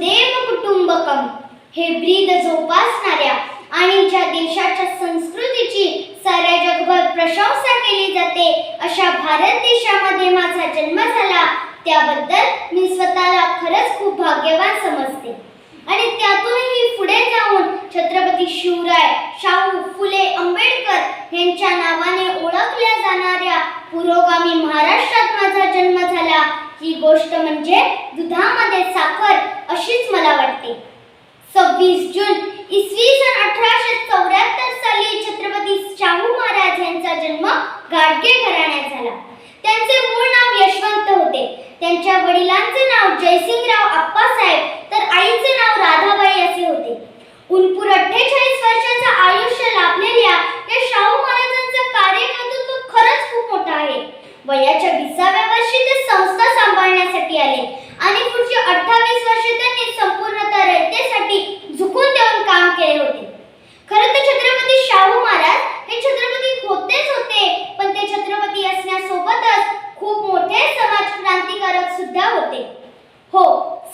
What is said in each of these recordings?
वसुदेव कुटुंबकम. हे ब्रीद जोपासणाऱ्या आणि ज्या देशाच्या संस्कृतीची साऱ्या जगभर प्रशंसा केली जाते अशा भारत देशामध्ये माझा जन्म झाला त्याबद्दल मी स्वतःला खरंच खूप भाग्यवान समजते. आणि त्यातूनही पुढे जाऊन छत्रपती शिवराय शाहू फुले आंबेडकर यांच्या नावाने ओळखल्या जाणाऱ्या पुरोगामी महाराष्ट्रात माझा जन्म झाला. ही गोष्ट म्हणजे दुधामध्ये साखर अशीच मला वाटते. सव्वीस जून इसवी सन अठराशे चौऱ्याहत्तर साली छत्रपती शाहू महाराज यांचा जन्म गाडगे घराण्यात झाला. त्यांचे मूळ नाव यशवंत होते. त्यांच्या वडिलांचे नाव जयसिंगराव आप्पासाहेब तर आईचे नाव राधाबाई असे होते. उनपूर अठ्ठेचाळीस वर्षाचं आयुष्य लाभलेल्या या शाहू महाराजांचं कार्यकर्तृत्व खरंच खूप मोठं आहे. वयाच्या विसाव्या वर्षी ते संस्था सांभाळण्यासाठी आले. आणि पुढची अठ्ठावीस वर्षे त्यांनी संपूर्णतः रयतेसाठी झुकून देऊन काम केले होते खरं तर छत्रपती शाहू महाराज हे छत्रपती होतेच होते पण ते छत्रपती असण्यासोबतच खूप मोठे समाज क्रांतिकारक सुद्धा होते हो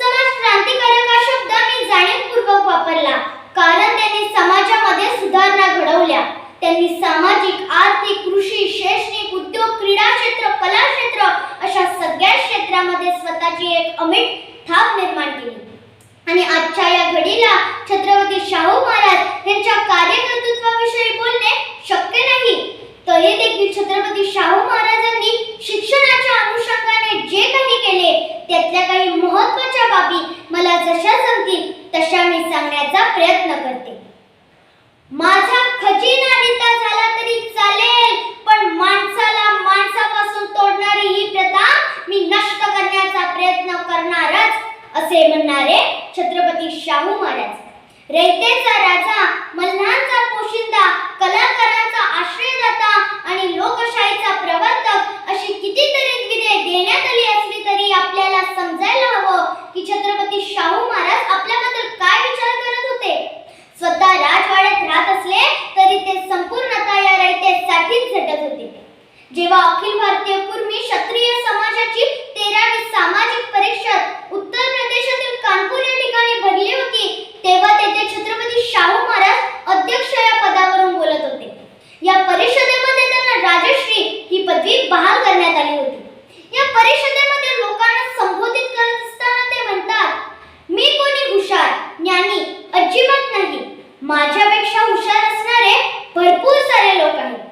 समाज क्रांतिकारक हा शब्द मी जाणीवपूर्वक वापरला कारण त्यांनी समाजामध्ये सुधारणा घडवल्या त्यांनी सामाजिक आर्थिक कृषी शैक्षणिक उद्योग क्रीडा क्षेत्र कला क्षेत्र अशा सगळ्या क्षेत्रामध्ये स्वतःची एक अमिट थाप निर्माण केली. आणि आजच्या या घडीला छत्रपती शाहू महाराज यांच्या कार्यकर्तृत्वाविषयी बोलणे शक्य नाही तरी देखील छत्रपती शाहू महाराजांनी शिक्षणाच्या अनुषंगाने जे काही केले त्यातल्या काही महत्त्वाच्या बाबी मला जशा जमतील तशा मी सांगण्याचा प्रयत्न करते. माझा खजिना मी नष्ट करण्याचा प्रयत्न करणारच असे म्हणणारे छत्रपती शाहू महाराज. रयतेचा राजा मल्हारचा पोशिंदा कलाकारांचा आश्रयदाता आणि लोकशाहीचा प्रवर्तक या परिषदेमध्ये त्यांना राजश्री ही पदवी बहाल करण्यात आली होती या परिषदेमध्ये लोकांना संबोधित करत असताना ते म्हणतात मी कोणी हुशार ज्ञानी अजिबात नाही माझ्यापेक्षा हुशार असणारे भरपूर सारे लोक आहेत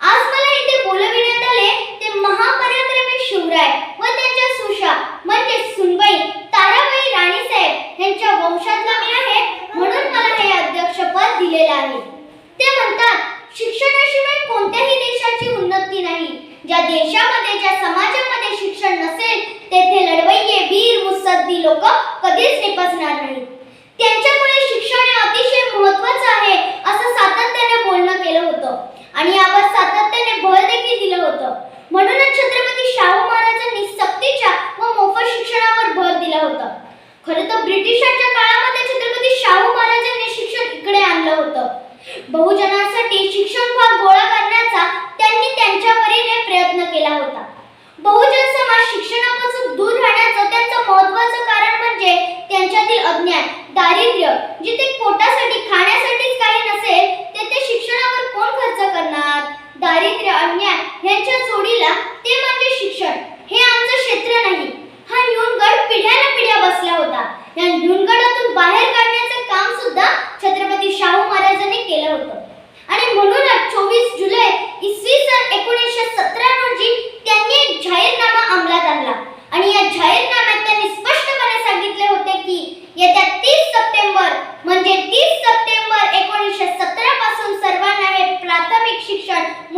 आज मला इथे बोलविण्यात आले ते महापराक्रमी शिवराय व त्यांच्या सुशा म्हणजे सुनबाई ताराबाई राणीसाहेब यांच्या वंशातला मी आहे म्हणून मला हे अध्यक्षपद दिलेलं आहे ते म्हणतात शिक्षणाशिवाय कोणत्याही देशाची उन्नती नाही ज्या देशामध्ये ज्या समाजामध्ये शिक्षण नसेल तेथे लढवय्ये वीर मुत्सद्दी लोक कधीच निपजणार नाही त्यांच्यामुळे शिक्षण हे अतिशय महत्वाचं आहे असं सातत्याने बोलणं केलं होतं. आणि यावर सातत्याने भर देखील दिलं होतं. म्हणूनच छत्रपती केला होता. बहुजन समाज शिक्षणापासून दूर राहण्याचं त्यांचं महत्वाचं कारण म्हणजे त्यांच्यातील अज्ञान दारिद्र्य जिथे पोटासाठी खाण्यासाठीच काही नसेल तेथे शिक्षणावर कोण खर्च करणार? दारिद्र्य अज्ञान यांच्या जोडीला ते म्हणजे शिक्षण. हे आमचं क्षेत्र नाही.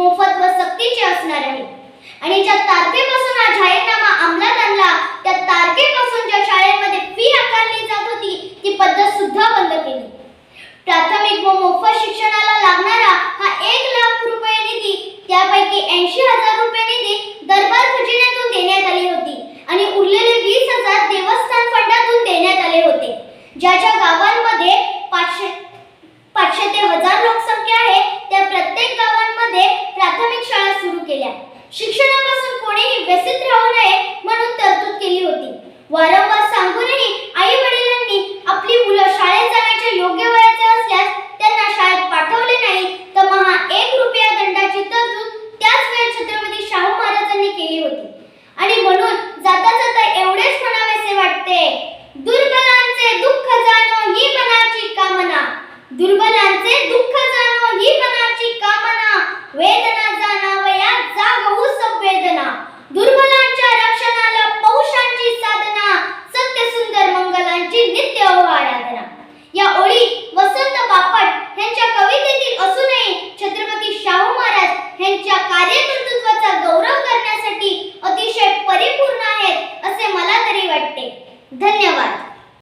मोफत व सक्तीचे असणार आहे. आणि ज्या तारखेपासून हा जाहीरनामा अंमलात आणला त्या तारखेपासून ज्या शाळेमध्ये फी आकारली